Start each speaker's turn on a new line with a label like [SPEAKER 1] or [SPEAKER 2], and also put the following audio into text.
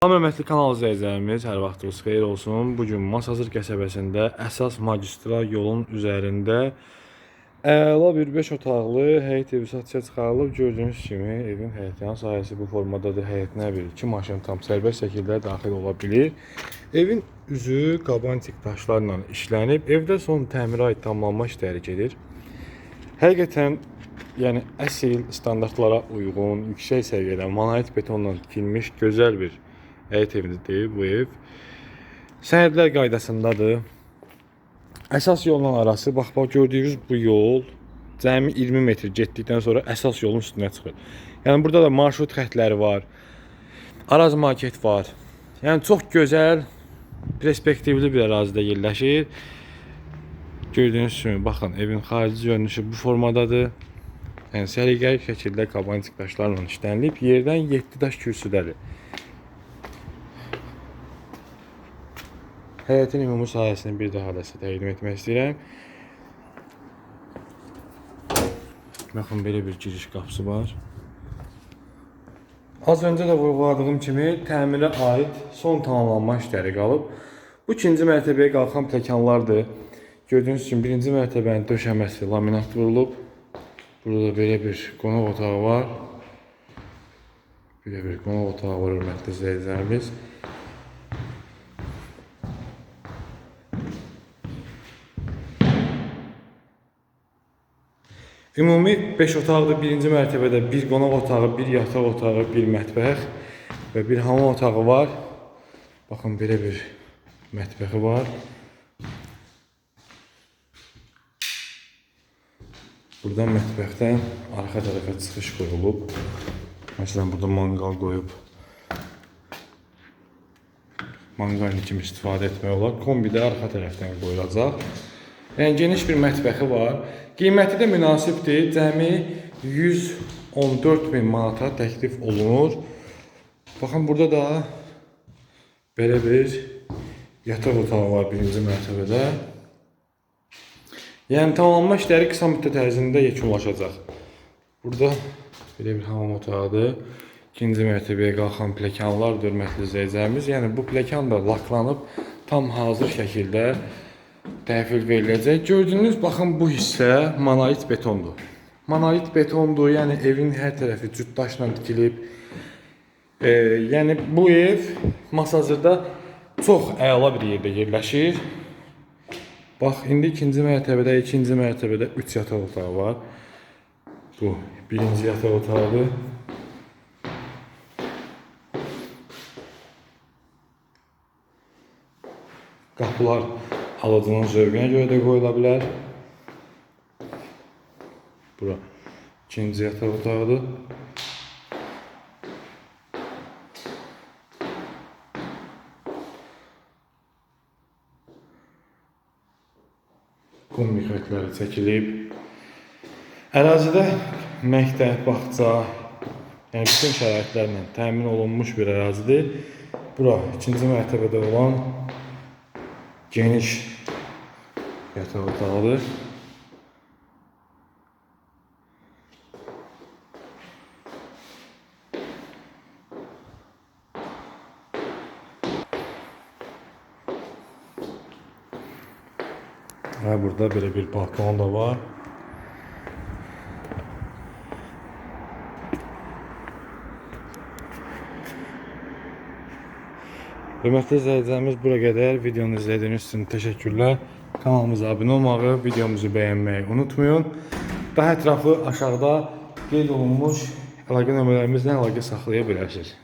[SPEAKER 1] Salam hörmətli kanal izləyicilərimiz, hər vaxtınız xeyir olsun. Bu gün Masazır qəsəbəsində əsas magistral yolun üzərində əla bir 5 otaqlı həyət evi satışa çıxarılıb. Gördüyünüz kimi evin həyətyan sahəsi bu formadadır. Həyətinə bir iki maşın tam sərbəst şəkildə daxil ola bilir. Evin üzü qabantik daşlarla işlənib. Evdə son təmirə aid tamamlanma işləri gedir. Həqiqətən yəni əsl standartlara uyğun, yüksək səviyyədə monolit betonla tikilmiş gözəl bir həyət evidir bu ev. Sənədlər qaydasındadır. Əsas yolla arası bax bax gördüyünüz bu yol cəmi 20 metr getdikdən sonra əsas yolun üstünə çıxır. Yəni burada da marşrut xəttləri var. Araz market var. Yəni çox gözəl, perspektivli bir ərazidə yerləşir. Gördüyünüz kimi baxın evin xarici görünüşü bu formadadır. Yəni səliqəli şəkildə qabantik daşlarla işlənilib. Yerdən 7 daş kürsüdədir. Həyətin ümumi sahəsini bir daha da sizə təqdim etmək istəyirəm. Baxın belə bir giriş qapısı var. Az öncə də vurğuladığım kimi təmirə aid son tamamlanma işləri qalıb. Bu ikinci mərtəbəyə qalxan pləkanlardır. Gördüyünüz kimi birinci mərtəbənin döşəməsi laminat vurulub. Burada belə bir qonaq otağı var. Belə bir qonaq otağı var hörmətli izləyicilərimiz. Ümumi 5 otaqlı birinci mərtəbədə bir qonaq otağı, bir yataq otağı, bir mətbəx və bir hamam otağı var. Baxın belə bir mətbəxi var. Buradan mətbəxdən arxa tərəfə çıxış qoyulub. Məsələn, burada manqal qoyub manqalni kimi istifadə etmək olar. Kombi də arxa tərəfdən qoyulacaq. Yəni geniş bir mətbəxi var. Qiyməti də münasibdir. Cəmi 114 min manata təklif olunur. Baxın burada da belə bir yataq otağı var birinci mərtəbədə. Yəni tamamlanma işləri qısa müddət ərzində yekunlaşacaq. Burada belə bir hamam otağıdır. İkinci mərtəbəyə qalxan pləkanlar hörmətli izləyicilərimiz. Yəni bu pləkan da laklanıb tam hazır şəkildə təhvil veriləcək. Gördüyünüz baxın bu hissə monolit betondur. Monolit betondur, yəni evin hər tərəfi cüt daşla tikilib. E, yəni bu ev Masazırda çox əla bir yerdə yerləşir. Bax, indi ikinci mərtəbədə, ikinci mərtəbədə 3 yataq otağı var. Bu birinci yataq otağıdır. Qapılar alıcının zövqünə görə də qoyula bilər. Bura ikinci yataq otağıdır. Kombi xətləri çəkilib. Ərazidə məktəb, bağça, yəni bütün şəraitlərlə təmin olunmuş bir ərazidir. Bura ikinci mərtəbədə olan geniş yataq otağıdır. Və burada belə bir balkon da var. Hörmətli izləyicilərimiz bura qədər videonu izlədiyiniz üçün təşəkkürlər. Kanalımıza abunə olmağı, videomuzu bəyənməyi unutmayın. Daha ətraflı aşağıda qeyd olunmuş əlaqə nömrələrimizlə əlaqə saxlaya bilərsiniz.